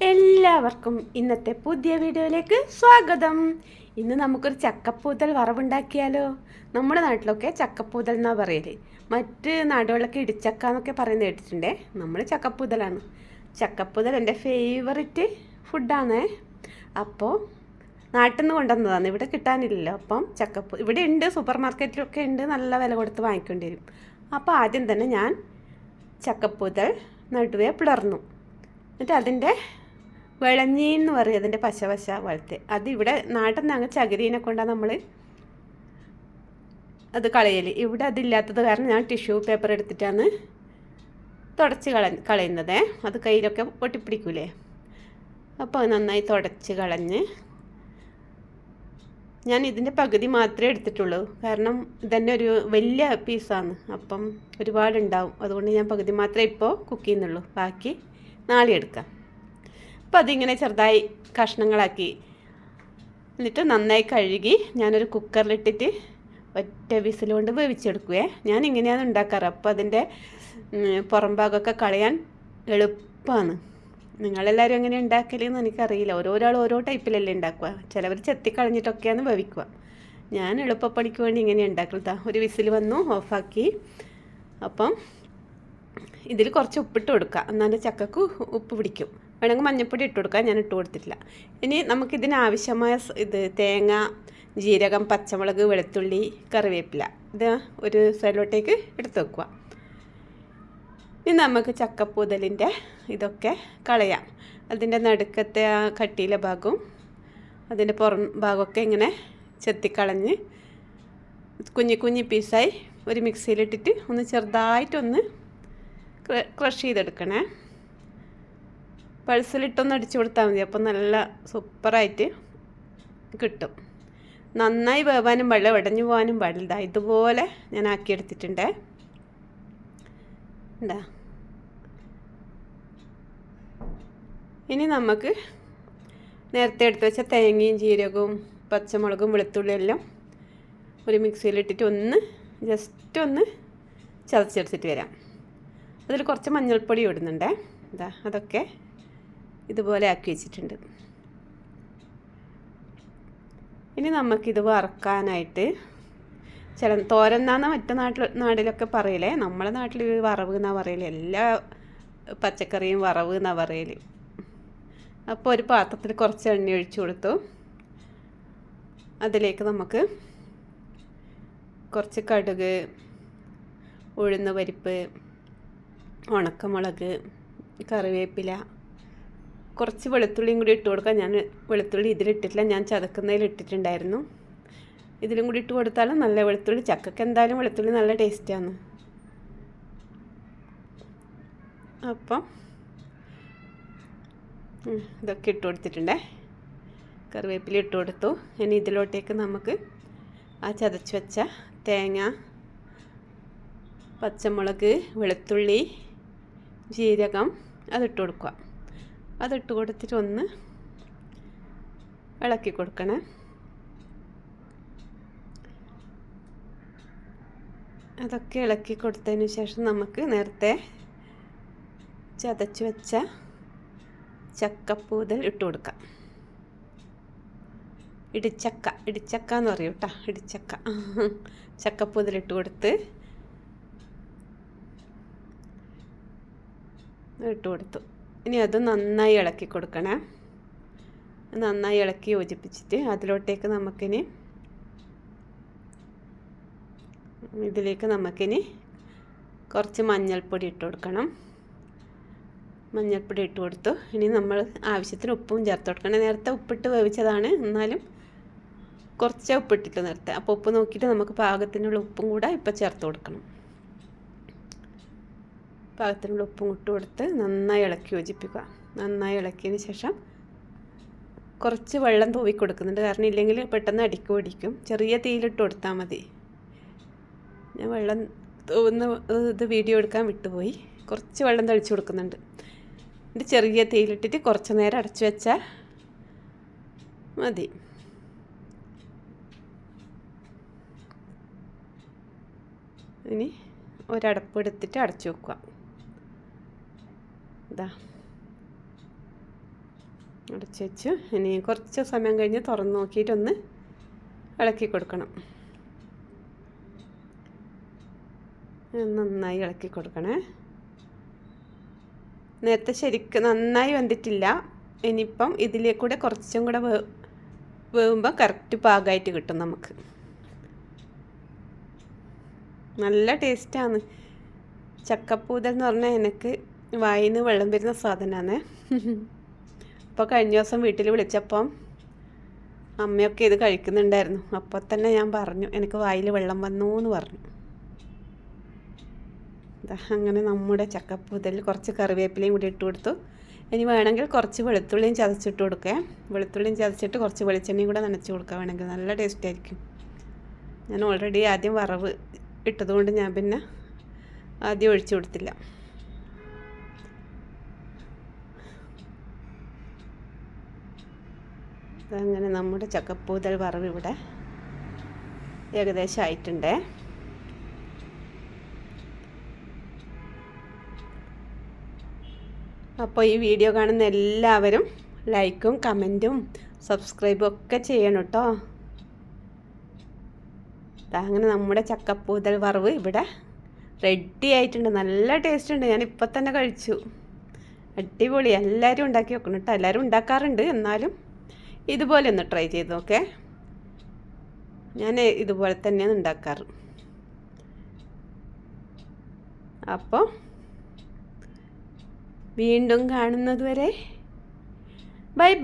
എല്ലാവർക്കും ഇന്നത്തെ പുതിയ വീഡിയോയിലേക്ക് സ്വാഗതം. ഇന്ന് നമുക്കൊരു ചക്കപ്പൂതൽ വറവുണ്ടാക്കിയാലോ? നമ്മുടെ നാട്ടിലൊക്കെ ചക്കപ്പൂതൽ എന്നാണ് പറയൽ. മറ്റ് നാടുകളിലൊക്കെ ഇടിച്ചക്ക എന്നൊക്കെ പറയുന്നത് കേട്ടിട്ടുണ്ടേ? നമ്മൾ ചക്കപ്പൂതലാണ്. ചക്കപ്പൂതൽ എന്റെ ഫേവററ്റ് ഫുഡാണ് അപ്പോൾ നാട്ടിൽ നിന്ന് കൊണ്ടുവന്നതാണ്. ഇവിടെ കിട്ടാനില്ലല്ലോ. അപ്പം ചക്കപ്പൂ ഇവിടെ ഉണ്ട് സൂപ്പർ മാർക്കറ്റിലൊക്കെ ഉണ്ട് നല്ല വില കൊടുത്ത് വാങ്ങിക്കേണ്ടി വരും അപ്പോൾ ആദ്യം തന്നെ ഞാൻ ചക്കപ്പൂതൽ നടുവേ പിളർന്നു. എന്നിട്ട് അതിന്റെ വിളഞ്ഞി എന്ന് പറയും അതിന്റെ പശ പശ വളർത്ത് അത് ഇവിടെ നാട്ടിൽ നിന്ന് അങ്ങ് ചകിരീനെ കൊണ്ടാണ് നമ്മൾ അത് കളയൽ ഇവിടെ അതില്ലാത്തത് കാരണം ഞാൻ ടിഷ്യൂ പേപ്പർ എടുത്തിട്ടാണ് തുടച്ച് കള കളയുന്നത്. അത് കയ്യിലൊക്കെ ഒട്ടിപ്പിടിക്കൂലേ അപ്പോൾ നന്നായി തുടച്ച് കളഞ്ഞ് ഞാൻ ഇതിന്റെ പകുതി മാത്രമേ എടുത്തിട്ടുള്ളൂ. കാരണം ഇതന്നെ ഒരു വലിയ പീസാണ് അപ്പം ഒരുപാടുണ്ടാവും. അതുകൊണ്ട് ഞാൻ പകുതി മാത്രമേ ഇപ്പോൾ കുക്ക് ചെയ്യുന്നുള്ളൂ. ബാക്കി നാളെ എടുക്കാം. അപ്പോൾ അതിങ്ങനെ ചെറുതായി കഷ്ണങ്ങളാക്കി. എന്നിട്ട് നന്നായി കഴുകി ഞാനൊരു കുക്കറിലിട്ടിട്ട് ഒറ്റ വിസിലുകൊണ്ട് വേവിച്ചെടുക്കുവേ. ഞാൻ ഇങ്ങനെയാണ് ഉണ്ടാക്കാറ്. അപ്പോൾ അതിന്റെ പുറം ഭാഗമൊക്കെ കളയാൻ എളുപ്പമാണ് നിങ്ങളെല്ലാവരും എങ്ങനെ ഉണ്ടാക്കലെന്ന് എനിക്കറിയില്ല. ഓരോരാൾ ഓരോ ടൈപ്പിലല്ലേ ഉണ്ടാക്കുക. ചിലവർ ചെത്തിക്കളഞ്ഞിട്ടൊക്കെയാണ് വേവിക്കുക. ഞാൻ എളുപ്പപ്പണിക്ക് വേണ്ടി ഇങ്ങനെ ഉണ്ടാക്കലതാ ഒരു വിസിൽ വന്നു ഓഫാക്കി. അപ്പം ഇതിൽ കുറച്ച് ഉപ്പിട്ട് കൊടുക്കുക. എന്നാലും ചക്കക്ക് ഉപ്പ് പിടിക്കും. വേണമെങ്കിൽ മഞ്ഞൾപ്പൊടി ഇട്ട് കൊടുക്കാം. ഞാൻ ഇട്ട് കൊടുത്തിട്ടില്ല. ഇനി നമുക്കിതിനാവശ്യമായ ഇത് തേങ്ങ ജീരകം പച്ചമുളക് വെളുത്തുള്ളി കറിവേപ്പില ഇത് ഒരു സൈഡിലോട്ടേക്ക് എടുത്ത് വെക്കുക. ഇനി നമുക്ക് ചക്കപ്പൂതലിന്റെ ഇതൊക്കെ കളയാം. അതിന്റെ നടുക്കത്തെ ആ കട്ടിയിലെ ഭാഗവും അതിന്റെ പുറം ഭാഗമൊക്കെ ഇങ്ങനെ ചെത്തിക്കളഞ്ഞ് കുഞ്ഞി കുഞ്ഞി പീസായി ഒരു മിക്സിയിലിട്ടിട്ട് ഒന്ന് ചെറുതായിട്ടൊന്ന് ക്രഷ് ചെയ്തെടുക്കണേ. പൾസിലിട്ടൊന്ന് അടിച്ചു കൊടുത്താൽ മതി. അപ്പോൾ നല്ല സൂപ്പറായിട്ട് കിട്ടും. നന്നായി വേവാനും പാടില്ല ഉടഞ്ഞു പോകാനും പാടില്ല ഇതുപോലെ ഞാൻ ആക്കിയെടുത്തിട്ടുണ്ട്. എന്താ ഇനി നമുക്ക് നേരത്തെ എടുത്ത് വെച്ച തേങ്ങയും ജീരകവും പച്ചമുളകും വെളുത്തുള്ളി എല്ലാം ഒരു മിക്സിയിലിട്ടിട്ട് ഒന്ന് ജസ്റ്റ് ഒന്ന് ചതച്ചെടുത്തിട്ട് വരാം. അതിൽ കുറച്ച് മഞ്ഞൾപ്പൊടി ഇടുന്നുണ്ടേ. ഇതാ അതൊക്കെ ഇതുപോലെ ആക്കി വെച്ചിട്ടുണ്ട്. ഇനി നമുക്കിത് വറക്കാനായിട്ട് ചില തോരന്നാന്ന് മറ്റു നാട്ടിൽ നാട്ടിലൊക്കെ പറയലേ. നമ്മളെ നാട്ടിൽ വറവ് എന്നാണ് പറയൽ. എല്ലാ പച്ചക്കറിയും വറവ് എന്നാണ് പറയൽ. അപ്പോൾ ഒരു പാത്രത്തിൽ കുറച്ച് എണ്ണ ഒഴിച്ചു കൊടുത്തു. അതിലേക്ക് നമുക്ക് കുറച്ച് കടുക് ഉഴുന്ന പരിപ്പ് ഉണക്കമുളക് കറിവേപ്പില കുറച്ച് വെളുത്തുള്ളിയും കൂടി ഇട്ട് കൊടുക്കാം. ഞാൻ വെളുത്തുള്ളി ഇതിലിട്ടിട്ടില്ല. ഞാൻ ചതക്കുന്നതിൽ ഇട്ടിട്ടുണ്ടായിരുന്നു ഇതിലും കൂടി ഇട്ട് കൊടുത്താലും നല്ല വെളുത്തുള്ളി. ചക്കക്ക് എന്തായാലും വെളുത്തുള്ളി നല്ല ടേസ്റ്റാണ്. അപ്പം ഇതൊക്കെ ഇട്ട് കൊടുത്തിട്ടുണ്ടേ. കറിവേപ്പില ഇട്ട് കൊടുത്തു. ഇനി ഇതിലോട്ടേക്ക് നമുക്ക് ആ ചതച്ച് വെച്ച തേങ്ങ പച്ചമുളക് വെളുത്തുള്ളി ജീരകം അതിട്ട് കൊടുക്കുക അതിട്ട് കൊടുത്തിട്ട് ഒന്ന് ഇളക്കി കൊടുക്കണേ. അതൊക്കെ ഇളക്കി കൊടുത്തതിന് ശേഷം നമുക്ക് നേരത്തെ ചതച്ച് വെച്ച ചക്കപ്പൂതൽ ഇട്ട് കൊടുക്കാം. ഇടിച്ചക്ക ഇടിച്ചക്ക എന്ന് പറയും കേട്ടോ ഇടിച്ചക്ക. ചക്കപ്പൂതൽ ഇട്ട് കൊടുത്ത് ഇട്ട് കൊടുത്തു. ഇനി അത് നന്നായി ഇളക്കി കൊടുക്കണേ. നന്നായി ഇളക്കി യോജിപ്പിച്ചിട്ട് അതിലോട്ടേക്ക് നമുക്കിനി ഇതിലേക്ക് നമുക്കിനി കുറച്ച് മഞ്ഞൾപ്പൊടി ഇട്ട് കൊടുക്കണം. മഞ്ഞൾപ്പൊടി ഇട്ട് കൊടുത്തു. ഇനി നമ്മൾ ആവശ്യത്തിന് ഉപ്പും ചേർത്ത് കൊടുക്കണം. നേരത്തെ ഉപ്പിട്ട് വേവിച്ചതാണ്. എന്നാലും കുറച്ച് ഉപ്പിട്ടിട്ട് നേരത്തെ അപ്പോൾ ഉപ്പ് നോക്കിയിട്ട് നമുക്ക് പാകത്തിനുള്ള ഉപ്പും കൂടെ ഇപ്പം ചേർത്ത് കൊടുക്കണം. പാകത്തിനുള്ള ഉപ്പും ഇട്ട് കൊടുത്ത് നന്നായി ഇളക്കി യോജിപ്പിക്കുക. നന്നായി ഇളക്കിയതിന് ശേഷം കുറച്ച് വെള്ളം തൂവി കൊടുക്കുന്നുണ്ട്. കാരണം ഇല്ലെങ്കിൽ പെട്ടെന്ന് അടിക്ക് പിടിക്കും. ചെറിയ തീയിലിട്ട് കൊടുത്താൽ മതി. ഞാൻ വെള്ളം തൂവുന്ന ഇത് വീഡിയോ എടുക്കാൻ വിട്ടുപോയി. കുറച്ച് വെള്ളം തളിച്ച് കൊടുക്കുന്നുണ്ട്. ഇത് ചെറിയ തീയിലിട്ടിട്ട് കുറച്ച് നേരം അടച്ചു വെച്ചാൽ മതി. ഇനി ഒരടപ്പ് എടുത്തിട്ട് അടച്ചു വെക്കുക. ഇതാ അടച്ച് വെച്ചു. ഇനി കുറച്ച് സമയം കഴിഞ്ഞ് തുറന്ന് നോക്കിയിട്ടൊന്ന് ഇളക്കി കൊടുക്കണം. നന്നായി ഇളക്കി കൊടുക്കണേ. നേരത്തെ ശരിക്കും നന്നായി വെന്തിട്ടില്ല. ഇനിയിപ്പം ഇതിലേ കൂടെ കുറച്ചും കൂടെ വേ വേവുമ്പോൾ കറക്റ്റ് പാകമായിട്ട് കിട്ടും നമുക്ക്. നല്ല ടേസ്റ്റാണ് ചക്കപ്പൂതൽ എന്ന് പറഞ്ഞാൽ എനിക്ക് വായിന്ന് വെള്ളം വരുന്ന സാധനമാണ് അപ്പോൾ കഴിഞ്ഞ ദിവസം വീട്ടിൽ വിളിച്ചപ്പം അമ്മയൊക്കെ ഇത് കഴിക്കുന്നുണ്ടായിരുന്നു. അപ്പോൾ തന്നെ ഞാൻ പറഞ്ഞു എനിക്ക് വായിൽ വെള്ളം വന്നു എന്ന് പറഞ്ഞു അങ്ങനെ നമ്മുടെ ചക്കപ്പൂതൽ കുറച്ച് കറിവേപ്പിലയും കൂടി ഇട്ട് കൊടുത്തു. ഇനി വേണമെങ്കിൽ കുറച്ച് വെളുത്തുള്ളിയും ചതച്ചിട്ട് കൊടുക്കുക വെളുത്തുള്ളിയും ചതച്ചിട്ട് കുറച്ച് വെളിച്ചെണ്ണയും കൂടെ നനച്ച് കൊടുക്കുക വേണമെങ്കിൽ നല്ല ടേസ്റ്റ് ആയിരിക്കും. ഞാൻ ഓൾറെഡി ആദ്യം വറവ് ഇട്ടതുകൊണ്ട് ഞാൻ പിന്നെ ആദ്യം ഒഴിച്ചു കൊടുത്തില്ല. അങ്ങനെ നമ്മുടെ ചക്കപ്പൂതൽ വറവ് ഇവിടെ ഏകദേശം ആയിട്ടുണ്ടേ. അപ്പോൾ ഈ വീഡിയോ കാണുന്ന എല്ലാവരും ലൈക്കും കമന്റും സബ്സ്ക്രൈബും ഒക്കെ ചെയ്യണം കേട്ടോ. അങ്ങനെ നമ്മുടെ ചക്കപ്പൂതൽ വറവ് ഇവിടെ റെഡി ആയിട്ടുണ്ട്. നല്ല ടേസ്റ്റ് ഉണ്ട്. ഞാൻ ഇപ്പം തന്നെ കഴിച്ചു. അടിപൊളി. എല്ലാവരും ഉണ്ടാക്കി വെക്കണം കേട്ടോ. എല്ലാവരും ഉണ്ടാക്കാറുണ്ട് എന്നാലും. ഇതുപോലെ ഒന്ന് ട്രൈ ചെയ്ത് നോക്കേ. ഞാൻ ഇതുപോലെ തന്നെയാണ് ഉണ്ടാക്കാറ്. അപ്പോൾ വീണ്ടും കാണുന്നത് വരെ. ബൈ